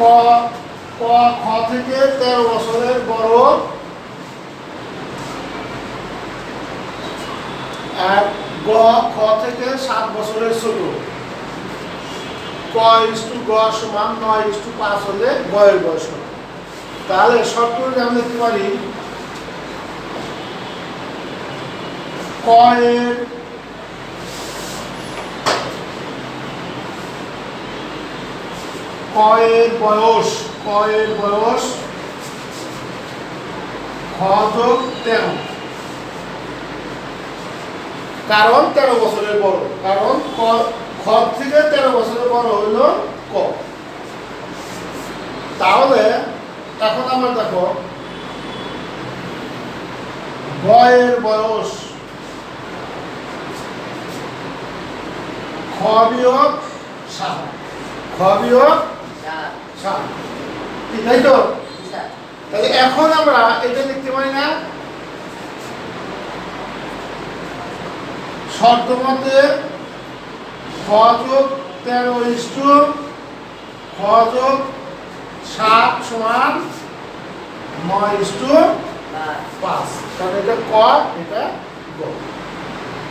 ক ক, খ থেকে তেরো বছরের বড় আর গ, খ থেকে সাত বছরের ছোট ক ইস টু গ সমান নয় ইস টু পাঁচ হলে গয়ের বয়স হবে। তাহলে শর্ত অনুযায়ী আমরা পারি, ক এর ক এর বয়স ক এর বয়স খ যোগ তেরো। কারণ তেরো বছরের বড়, কারণ ক থেকে তেরো বছরের বড় হইল ক। তাহলে এখন আমরা দেখো, বয়ের বয়স খ বিয়োগ সাত। খ বিয়োগ তাই তো? তাহলে এখন আমরা এটা লিখতে পারি না। শর্ত মতে খ তেরো ইস্টু খ সাত সমান নয় ইস্টু পাঁচ। কারণ এটা ক, এটা গ।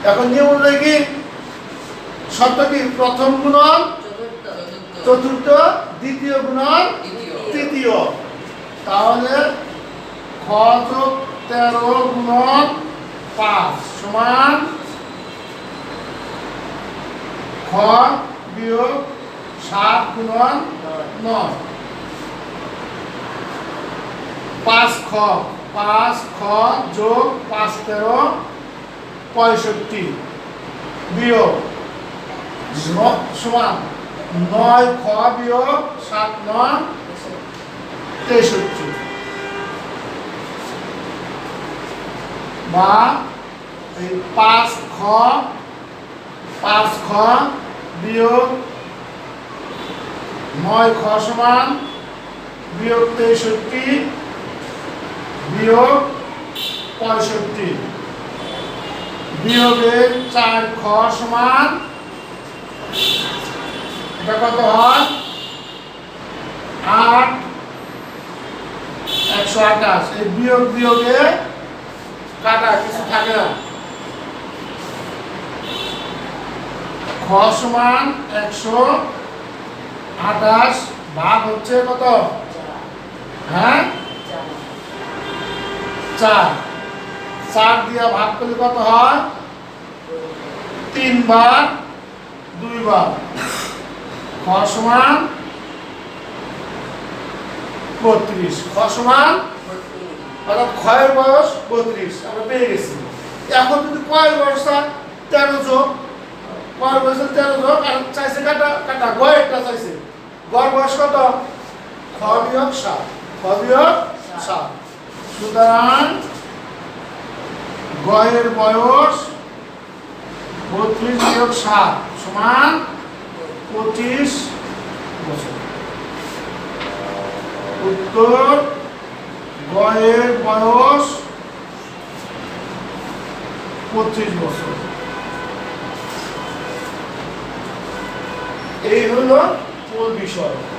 এখন নিয়ম অনুযায়ী কি? শর্ত কি? প্রথম গুণন চতুর্থ দ্বিতীয় গুণন তৃতীয়। তাহলে খ যোগ তেরো গুণন পাঁচ সমান খ বিয়োগ সাত গুণন নয়। পাঁচ খ পাঁচ খ যোগ পাঁচ তেরো পঁয়ষট্টি। বিয়োগ। সমান। নয় খ বিয়োগ সাত নয় তেষট্টি। বা এই পাঁচ খ পাঁচ খ বিয়োগ নয় খ সমান বিয়োগ তেষট্টি বিয়োগ পঁয়ষট্টি। বিয়োগের চার খ সমান এটা কত হয়? আট। একশো আঠাশ। এই বিয়োগ বিয়োগে কাটা, কিছু থাকে না। খ সমান একশো আঠাশ ভাগ হচ্ছে কত? হ্যাঁ? চার। চার দিয়া ভাগ করলে কত হয়? তিনবার দুইবার সমান বত্রিশ খ সমান অর্থাৎ ক্ষয়ের বয়স বত্রিশ, আমরা পেয়ে গেছি। এখন যদি কয়ের বয়স হয়, তেরো যোগ কয়ের বয়স তেরো যোগ, আর চাইছে কাটা কাটা গয়েরটা চাইছে। গড় বয়স কত? খ বিয়োগ সাত, খ বিয়োগ সাত। সুতরাং গয়ের বয়স বত্রিশ বিয়োগ সাত সমান পঁচিশ বছর। উত্তর গয়ের বয়স পঁচিশ বছর। এই হলো মূল বিষয়।